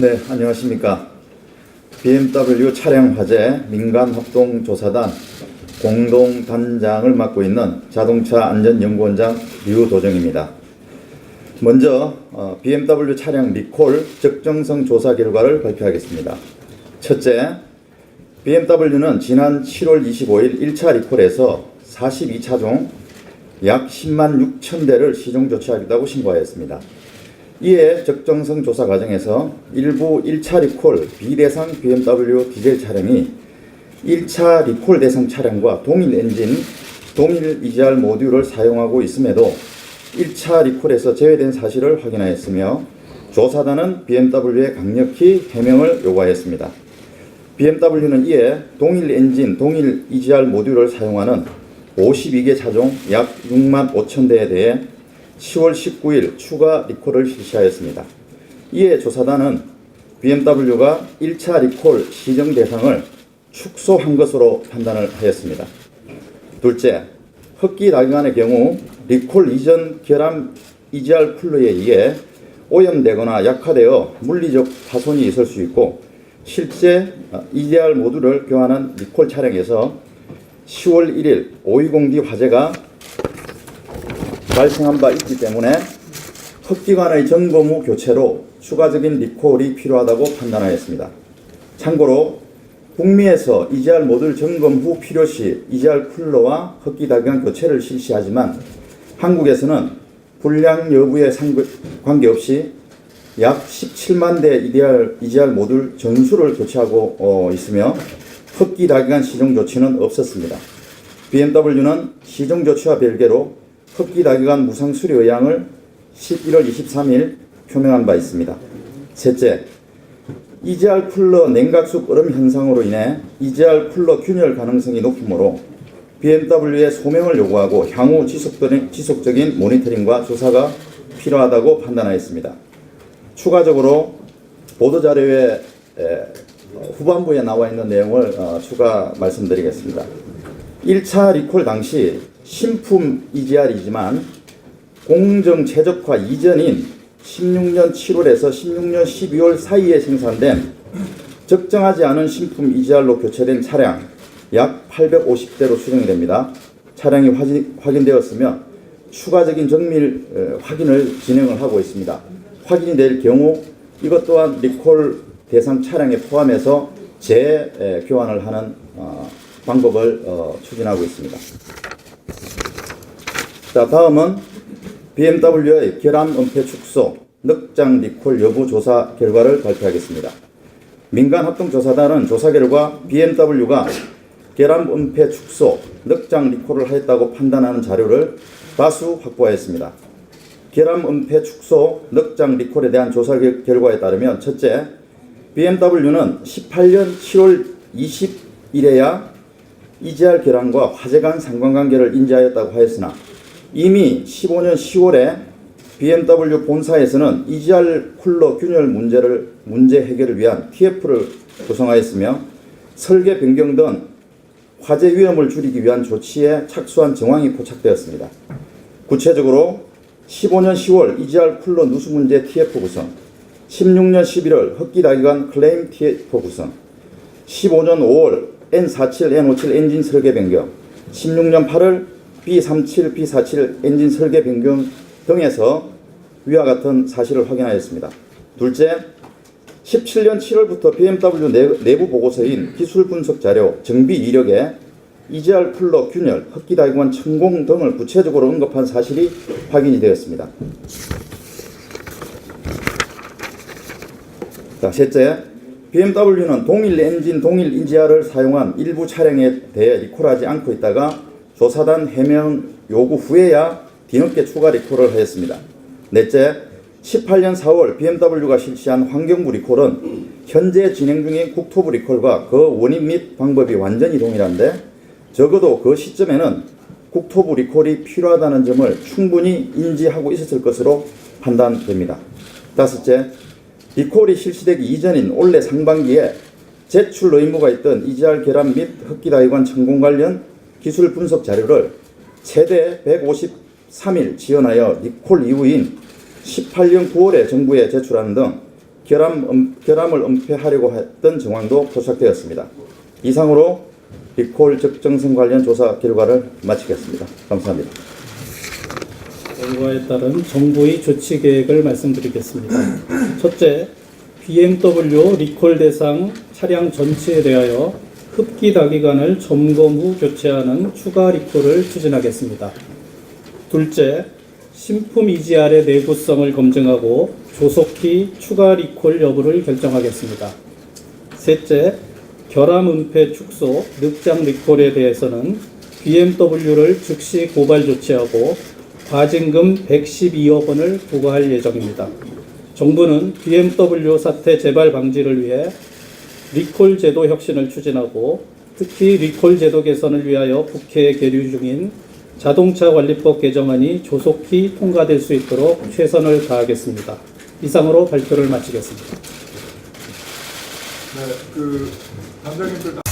네, 안녕하십니까. BMW 차량 화재 민간합동조사단 공동단장을 맡고 있는 자동차 안전연구원장 류도정입니다. 먼저 어, BMW 차량 리콜 적정성 조사 결과를 발표하겠습니다. 첫째, BMW는 지난 7월 25일 1차 리콜에서 42차 종 약 10만 6천 대를 시종 조치하겠다고 신고하였습니다. 이에 적정성 조사 과정에서 일부 1차 리콜 비대상 BMW 디젤 차량이 1차 리콜 대상 차량과 동일 엔진, 동일 EGR 모듈을 사용하고 있음에도 1차 리콜에서 제외된 사실을 확인하였으며 조사단은 BMW에 강력히 해명을 요구하였습니다. BMW는 이에 동일 엔진, 동일 EGR 모듈을 사용하는 52개 차종 약 6만 5천 대에 대해 10월 19일 추가 리콜을 실시하였습니다. 이에 조사단은 BMW가 1차 리콜 시정 대상을 축소한 것으로 판단을 하였습니다. 둘째, 흡기 낙용안의 경우 리콜 이전 결함 EGR 쿨러에 의해 오염되거나 약화되어 물리적 파손이 있을 수 있고 실제 EGR 모듈을 교환한 리콜 차량에서 10월 1일 520D 화재가 발생한 바 있기 때문에 흡기관의 점검 후 교체로 추가적인 리콜이 필요하다고 판단하였습니다. 참고로 북미에서 EGR 모듈 점검 후 필요시 EGR 쿨러와 흡기 다기관 교체를 실시하지만 한국에서는 불량 여부에 관계없이 약 17만 대 EGR 모듈 전수를 교체하고 어, 있으며 흡기 다기관 시정 조치는 없었습니다. BMW는 시정 조치와 별개로 흡기 다기관 무상 수리 의향을 11월 23일 표명한 바 있습니다. 셋째, EGR 쿨러 냉각수 얼음 현상으로 인해 EGR 쿨러 균열 가능성이 높으므로 BMW에 소명을 요구하고 향후 지속적인, 모니터링과 조사가 필요하다고 판단하였습니다. 추가적으로 보도자료에 에, 후반부에 나와 있는 내용을 어, 추가 말씀드리겠습니다. 1차 리콜 당시 신품 EGR이지만 공정 최적화 이전인 16년 7월에서 16년 12월 사이에 생산된 적정하지 않은 신품 EGR로 교체된 차량 약 850대로 추정이 됩니다. 차량이 확인, 확인되었으며 추가적인 정밀 어, 확인을 진행을 하고 있습니다. 확인이 될 경우 이것 또한 리콜 대상 차량에 포함해서 재교환을 하는 어, 방법을 어, 추진하고 있습니다. 자, 다음은 BMW의 결함 은폐 축소, 늑장 리콜 여부 조사 결과를 발표하겠습니다. 민간 합동 조사단은 조사 결과 BMW가 결함 은폐 축소, 늑장 리콜을 하였다고 판단하는 자료를 다수 확보하였습니다. 결함 은폐 축소, 늑장 리콜에 대한 조사 결- 결과에 따르면 첫째, BMW는 18년 7월 20일에야 EGR 결함과 화재 간 상관관계를 인지하였다고 하였으나 이미 15년 10월에 BMW 본사에서는 EGR 쿨러 균열 문제를 문제 해결을 위한 TF를 구성하였으며 설계 변경 등 화재 위험을 줄이기 위한 조치에 착수한 정황이 포착되었습니다. 구체적으로 15년 10월 EGR 쿨러 누수 문제 TF 구성, 16년 11월 흡기 다기관 클레임 TF 구성, 15년 5월 N47, N57 엔진 설계 변경, 16년 8월 B37, B47 엔진 설계 변경 등에서 위와 같은 사실을 확인하였습니다. 둘째, 17년 7월부터 BMW 내- 내부 보고서인 기술 분석 자료 정비 이력에 EGR 쿨러 균열, 흡기 다기관 천공 등을 구체적으로 언급한 사실이 확인이 되었습니다. 자, 셋째, BMW는 동일 엔진, 동일 EGR을 사용한 일부 차량에 대해 리콜하지 않고 있다가 조사단 해명 요구 후에야 뒤늦게 추가 리콜을 하였습니다. 넷째, 18년 4월 BMW가 실시한 환경부 리콜은 현재 진행 중인 국토부 리콜과 그 원인 및 방법이 완전히 동일한데 적어도 그 시점에는 국토부 리콜이 필요하다는 점을 충분히 인지하고 있었을 것으로 판단됩니다. 다섯째, 리콜이 실시되기 이전인 올해 상반기에 제출 의무가 있던 EGR 결함 및 흡기 다이관 천공 관련 기술 분석 자료를 최대 153일 지연하여 리콜 이후인 18년 9월에 정부에 제출하는 등 결함, 음, 결함을 은폐하려고 했던 정황도 포착되었습니다. 이상으로 리콜 적정성 관련 조사 결과를 마치겠습니다. 감사합니다. 결과에 따른 정부의 조치 계획을 말씀드리겠습니다. 첫째, BMW 리콜 대상 차량 전체에 대하여 흡기 다기관을 점검 후 교체하는 추가 리콜을 추진하겠습니다. 둘째, 신품 EGR의 내구성을 검증하고 조속히 추가 리콜 여부를 결정하겠습니다. 셋째, 결함 은폐 축소, 늑장 리콜에 대해서는 BMW를 즉시 고발 조치하고 과징금 112억 원을 부과할 예정입니다. 정부는 BMW 사태 재발 방지를 위해 리콜 제도 혁신을 추진하고 특히 리콜 제도 개선을 위하여 국회에 계류 중인 자동차 관리법 개정안이 조속히 통과될 수 있도록 최선을 다하겠습니다. 이상으로 발표를 마치겠습니다. 네, 그 단장님들